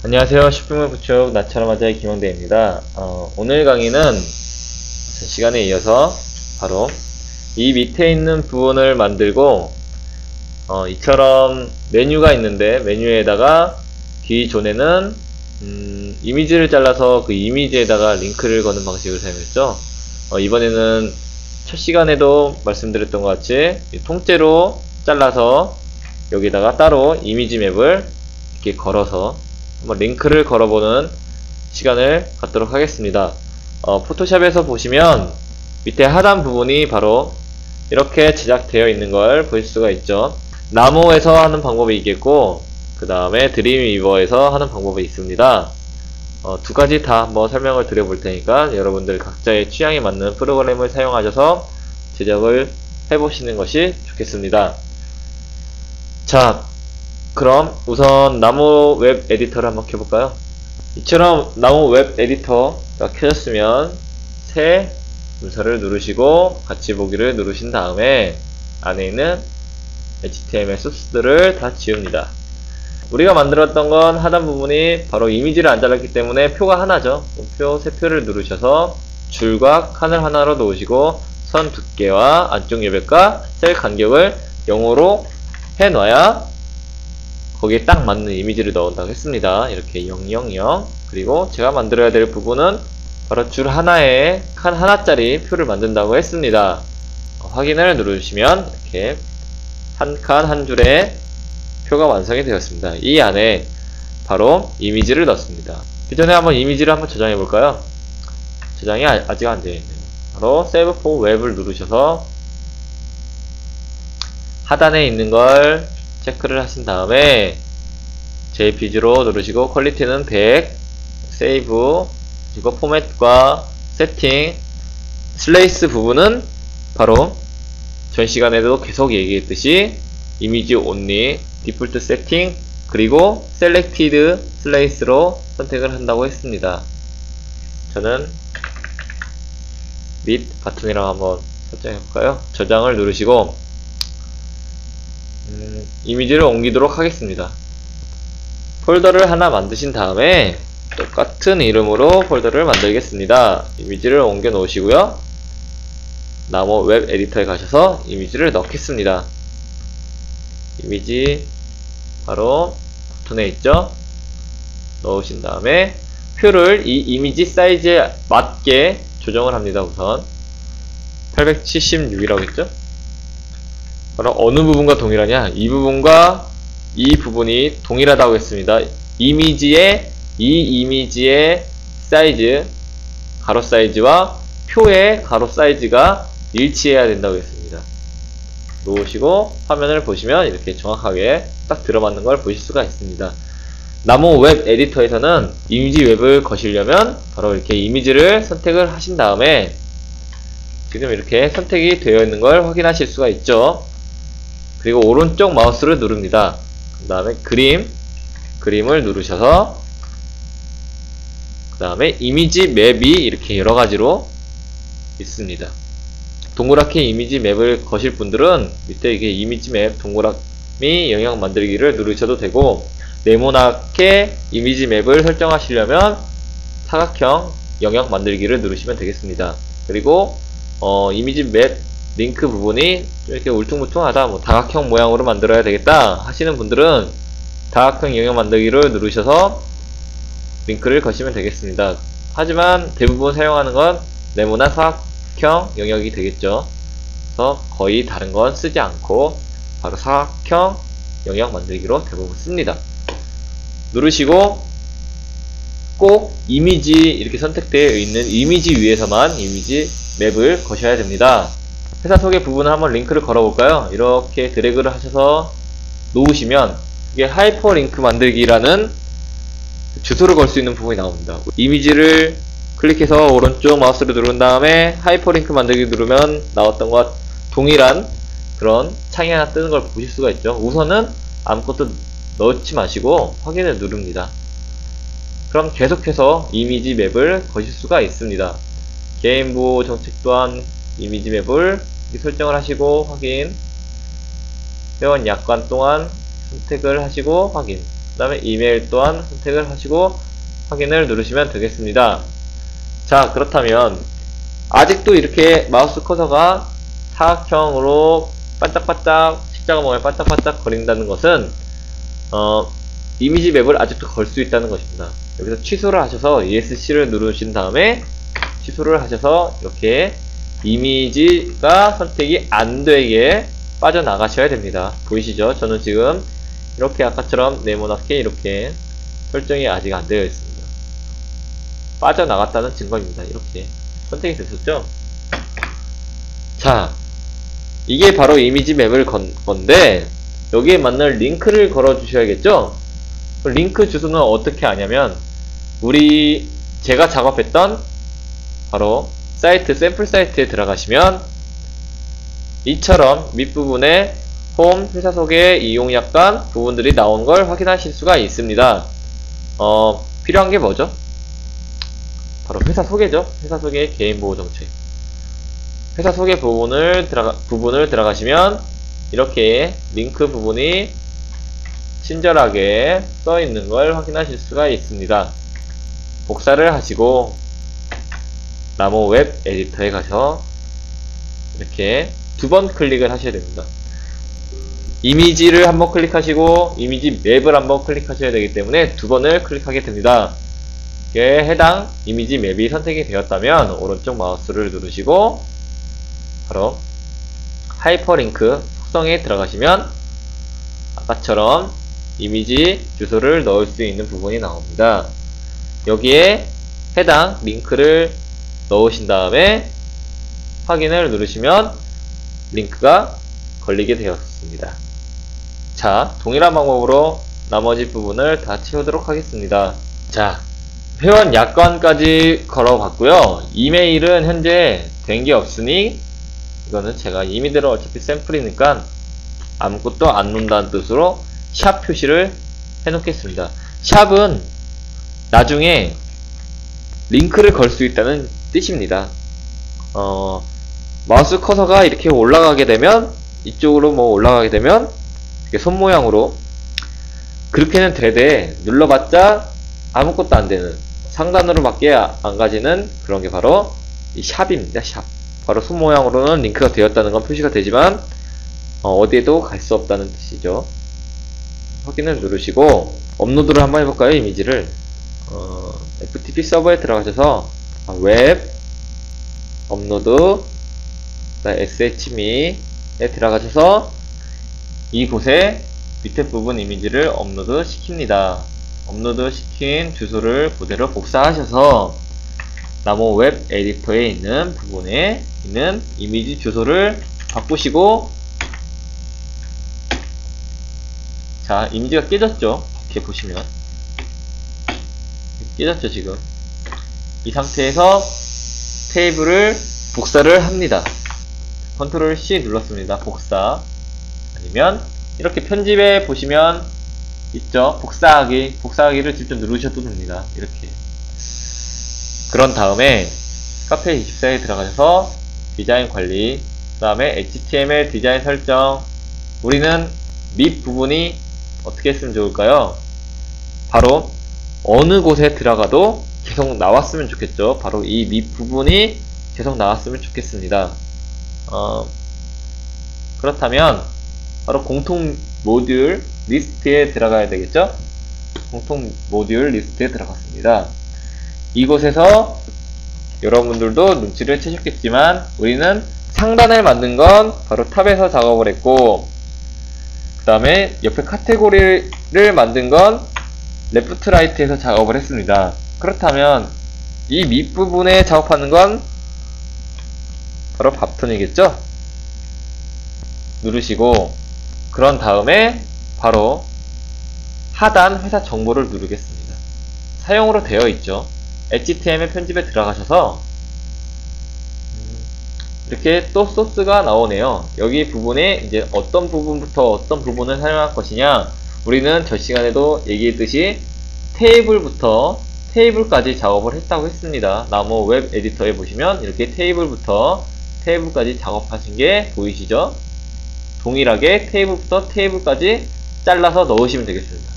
안녕하세요. 쇼핑몰 구축 나처럼 하자의 김영대입니다. 어, 오늘 강의는 시간에 이어서 바로 이 밑에 있는 부분을 만들고 어, 이처럼 메뉴가 있는데 메뉴에다가 기존에는 음, 이미지를 잘라서 그 이미지에다가 링크를 거는 방식을 사용했죠. 어, 이번에는 첫 시간에도 말씀드렸던 것 같이 이 통째로 잘라서 여기다가 따로 이미지 맵을 이렇게 걸어서 한번 링크를 걸어보는 시간을 갖도록 하겠습니다. 어, 포토샵에서 보시면 밑에 하단 부분이 바로 이렇게 제작되어 있는 걸 보실 수가 있죠. 나무에서 하는 방법이 있겠고 그 다음에 드림위버에서 하는 방법이 있습니다. 어, 두 가지 다 한번 설명을 드려볼 테니까 여러분들 각자의 취향에 맞는 프로그램을 사용하셔서 제작을 해보시는 것이 좋겠습니다. 자, 그럼 우선 나무 웹 에디터를 한번 켜볼까요? 이처럼 나무 웹 에디터가 켜졌으면 새 문서를 누르시고 같이 보기를 누르신 다음에 안에 있는 HTML 소스들을 다 지웁니다. 우리가 만들었던 건 하단 부분이 바로 이미지를 안 잘랐기 때문에 표가 하나죠. 표, 세 표를 누르셔서 줄과 칸을 하나로 놓으시고 선 두께와 안쪽 여백과 셀 간격을 0으로 해놔야 거기에 딱 맞는 이미지를 넣은다고 했습니다. 이렇게 000 그리고 제가 만들어야 될 부분은 바로 줄 하나에 칸 하나짜리 표를 만든다고 했습니다. 어, 확인을 누르시면 이렇게 한 칸 한 줄에 표가 완성이 되었습니다. 이 안에 바로 이미지를 넣습니다. 그 전에 한번 이미지를 한번 저장해 볼까요? 저장이 아- 아직 안 되어 있네요. 바로 Save for Web을 누르셔서 하단에 있는 걸 체크를 하신 다음에 JPG로 누르시고 퀄리티는 100 세이브 그리고 포맷과 세팅 슬레이스 부분은 바로 전 시간에도 계속 얘기했듯이 이미지 온리 디폴트 세팅 그리고 셀렉티드 슬레이스로 선택을 한다고 했습니다. 저는 및 바튼이랑 한번 설정해 볼까요? 저장을 누르시고 음, 이미지를 옮기도록 하겠습니다. 폴더를 하나 만드신 다음에 똑같은 이름으로 폴더를 만들겠습니다. 이미지를 옮겨 놓으시고요. 나무 웹 에디터에 가셔서 이미지를 넣겠습니다. 이미지 바로 버튼에 있죠? 넣으신 다음에 표를 이 이미지 사이즈에 맞게 조정을 합니다. 우선 876이라고 했죠? 바로 어느 부분과 동일하냐? 이 부분과 이 부분이 동일하다고 했습니다. 이미지의 이 이미지의 사이즈 가로 사이즈와 표의 가로 사이즈가 일치해야 된다고 했습니다. 놓으시고 화면을 보시면 이렇게 정확하게 딱 들어맞는 걸 보실 수가 있습니다. 나무 웹 에디터에서는 이미지 웹을 거시려면 바로 이렇게 이미지를 선택을 하신 다음에 지금 이렇게 선택이 되어 있는 걸 확인하실 수가 있죠. 그리고 오른쪽 마우스를 누릅니다. 그 다음에 그림, 그림을 누르셔서 그 다음에 이미지 맵이 이렇게 여러 가지로 있습니다. 동그랗게 이미지 맵을 거실 분들은 밑에 이게 이미지 맵 동그라미 영역 만들기를 누르셔도 되고 네모나게 이미지 맵을 설정하시려면 사각형 영역 만들기를 누르시면 되겠습니다. 그리고 어, 이미지 맵 링크 부분이 좀 이렇게 울퉁불퉁하다 뭐 다각형 모양으로 만들어야 되겠다 하시는 분들은 다각형 영역 만들기를 누르셔서 링크를 거시면 되겠습니다. 하지만 대부분 사용하는 건 네모나 사각형 영역이 되겠죠. 그래서 거의 다른 건 쓰지 않고 바로 사각형 영역 만들기로 대부분 씁니다. 누르시고 꼭 이미지 이렇게 선택되어 있는 이미지 위에서만 이미지 맵을 거셔야 됩니다 회사 소개 부분을 한번 링크를 걸어볼까요? 이렇게 드래그를 하셔서 놓으시면 이게 하이퍼링크 만들기라는 주소를 걸 수 있는 부분이 나옵니다. 이미지를 클릭해서 오른쪽 마우스를 누른 다음에 하이퍼링크 만들기 누르면 나왔던 것 동일한 그런 창이 하나 뜨는 걸 보실 수가 있죠. 우선은 아무것도 넣지 마시고 확인을 누릅니다. 그럼 계속해서 이미지 맵을 거실 수가 있습니다. 개인 보호 정책 또한 이미지 맵을 설정을 하시고 확인 회원 약관 동안 선택을 하시고 확인 그 다음에 이메일 또한 선택을 하시고 확인을 누르시면 되겠습니다. 자, 그렇다면 아직도 이렇게 마우스 커서가 사각형으로 반짝반짝 십자가 모양 반짝반짝 거린다는 것은 어, 이미지 맵을 아직도 걸 수 있다는 것입니다. 여기서 취소를 하셔서 ESC를 누르신 다음에 취소를 하셔서 이렇게 이미지가 선택이 안 되게 빠져나가셔야 됩니다. 보이시죠? 저는 지금 이렇게 아까처럼 네모나게 이렇게 설정이 아직 안 되어 있습니다. 빠져나갔다는 증거입니다. 이렇게 선택이 됐었죠? 자, 이게 바로 이미지 맵을 건 건데 여기에 맞는 링크를 걸어 주셔야겠죠? 그 링크 주소는 어떻게 하냐면 우리 제가 작업했던 바로 사이트 샘플 사이트에 들어가시면 이처럼 밑부분에 홈, 회사 소개, 이용 약관 부분들이 나온 걸 확인하실 수가 있습니다. 어, 필요한 게 뭐죠? 바로 회사 소개죠. 회사 소개 개인 보호 정책. 회사 소개 부분을 들어가 부분을 들어가시면 이렇게 링크 부분이 친절하게 써 있는 걸 확인하실 수가 있습니다. 복사를 하시고 나무 웹 에디터에 가서 이렇게 두 번 클릭을 하셔야 됩니다. 이미지를 한번 클릭하시고 이미지 맵을 한번 클릭하셔야 되기 때문에 두 번을 클릭하게 됩니다. 이게 해당 이미지 맵이 선택이 되었다면 오른쪽 마우스를 누르시고 바로 하이퍼링크 속성에 들어가시면 아까처럼 이미지 주소를 넣을 수 있는 부분이 나옵니다. 여기에 해당 링크를 넣으신 다음에 확인을 누르시면 링크가 걸리게 되었습니다. 자, 동일한 방법으로 나머지 부분을 다 채우도록 하겠습니다. 자, 회원 약관까지 걸어봤고요. 이메일은 현재 된 게 없으니 이거는 제가 이미대로 어차피 샘플이니까 아무것도 안 놓는다는 뜻으로 샵 표시를 해놓겠습니다. 샵은 나중에 링크를 걸 수 있다는 뜻입니다. 어, 마우스 커서가 이렇게 올라가게 되면 이쪽으로 뭐 올라가게 되면 손 모양으로 그렇게는 되되 눌러봤자 아무것도 안 되는 상단으로 밖에 안 가지는 그런 게 바로 이 샵입니다. 샵. 바로 손 모양으로는 링크가 되었다는 건 표시가 되지만 어, 디에도 갈 수 없다는 뜻이죠. 확인을 누르시고 업로드를 한번 해볼까요? 이미지를 어, FTP 서버에 들어가셔서 아, 웹 업로드 shme에 들어가셔서 이곳에 밑에 부분 이미지를 업로드 시킵니다. 업로드 시킨 주소를 그대로 복사하셔서 나무 웹 에디터에 있는 부분에 있는 이미지 주소를 바꾸시고 자 이미지가 깨졌죠? 이렇게 보시면. 깨졌죠 지금 이 상태에서 테이블을 복사를 합니다. 컨트롤 C 눌렀습니다. 복사. 아니면 이렇게 편집에 보시면 있죠? 복사하기 복사하기를 직접 누르셔도 됩니다. 이렇게. 그런 다음에 카페 24에 들어가셔서 디자인 관리 그 다음에 HTML 디자인 설정. 우리는 밑 부분이 어떻게 했으면 좋을까요? 바로 어느 곳에 들어가도 계속 나왔으면 좋겠죠. 바로 이 밑부분이 계속 나왔으면 좋겠습니다. 어, 그렇다면 바로 공통 모듈 리스트에 들어가야 되겠죠? 공통 모듈 리스트에 들어갔습니다. 이곳에서 여러분들도 눈치를 채셨겠지만 우리는 상단을 만든 건 바로 탑에서 작업을 했고 그 다음에 옆에 카테고리를 만든 건 레프트 라이트에서 작업을 했습니다. 그렇다면 이 밑부분에 작업하는 건 바로 밥톤이겠죠? 누르시고 그런 다음에 바로 하단 회사 정보를 누르겠습니다. 사용으로 되어 있죠. HTML 편집에 들어가셔서 이렇게 또 소스가 나오네요. 여기 부분에 이제 어떤 부분부터 어떤 부분을 사용할 것이냐 우리는 저 시간에도 얘기했듯이 테이블부터 테이블까지 작업을 했다고 했습니다. 나무 웹 에디터에 보시면 이렇게 테이블부터 테이블까지 작업하신 게 보이시죠? 동일하게 테이블부터 테이블까지 잘라서 넣으시면 되겠습니다.